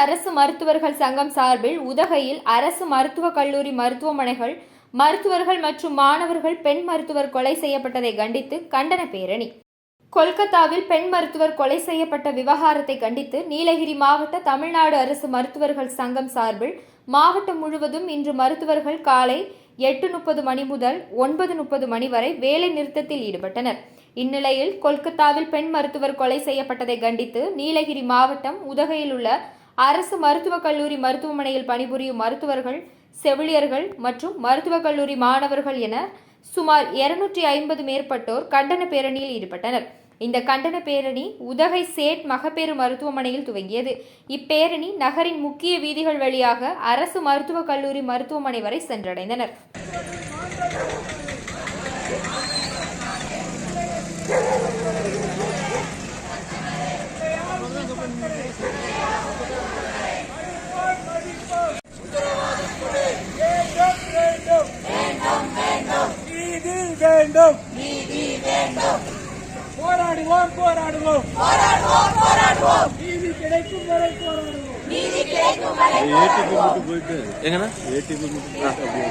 அரசு மருத்துவர்கள் சங்கம் சார்பில் உதகையில் அரசு மருத்துவக் கல்லூரி மருத்துவமனைகள் மருத்துவர்கள் மற்றும் மாணவர்கள் பெண் மருத்துவர் கொலை செய்யப்பட்டதை கண்டித்து கண்டன பேரணி. கொல்கத்தாவில் பெண் மருத்துவர் கொலை செய்யப்பட்ட விவகாரத்தை கண்டித்து நீலகிரி மாவட்ட தமிழ்நாடு அரசு மருத்துவர்கள் சங்கம் சார்பில் மாவட்டம் முழுவதும் இன்று மருத்துவர்கள் காலை எட்டு முப்பது மணி முதல் ஒன்பது முப்பது மணி வரை வேலை நிறுத்தத்தில் ஈடுபட்டனர். இந்நிலையில் கொல்கத்தாவில் பெண் மருத்துவர் கொலை செய்யப்பட்டதை கண்டித்து நீலகிரி மாவட்டம் உதகையில் உள்ள அரசு மருத்துவக் கல்லூரி மருத்துவமனையில் பணிபுரியும் மருத்துவர்கள் செவிலியர்கள் மற்றும் மருத்துவக் கல்லூரி மாணவர்கள் என சுமார் இருநூற்றி ஐம்பது மேற்பட்டோர் கண்டன பேரணியில் ஈடுபட்டனர். இந்த கண்டன பேரணி உதகை சேட் மகப்பேறு மருத்துவமனையில் துவங்கியது. இப்பேரணி நகரின் முக்கிய வீதிகள் வழியாக அரசு மருத்துவக் கல்லூரி மருத்துவமனை வரை சென்றடைந்தனர். வேண்டும். நீதி வேண்டும். போராடுவோம் போராடுவோம். போராடுவோம் போராடுவோம். நீதி கிடைக்கும் வரை போராடுவோம். ஏடிபி மட்டும் போயிட்டு. எங்கன்னா ஏடிபி மட்டும் போயிட்டு அப்படியே.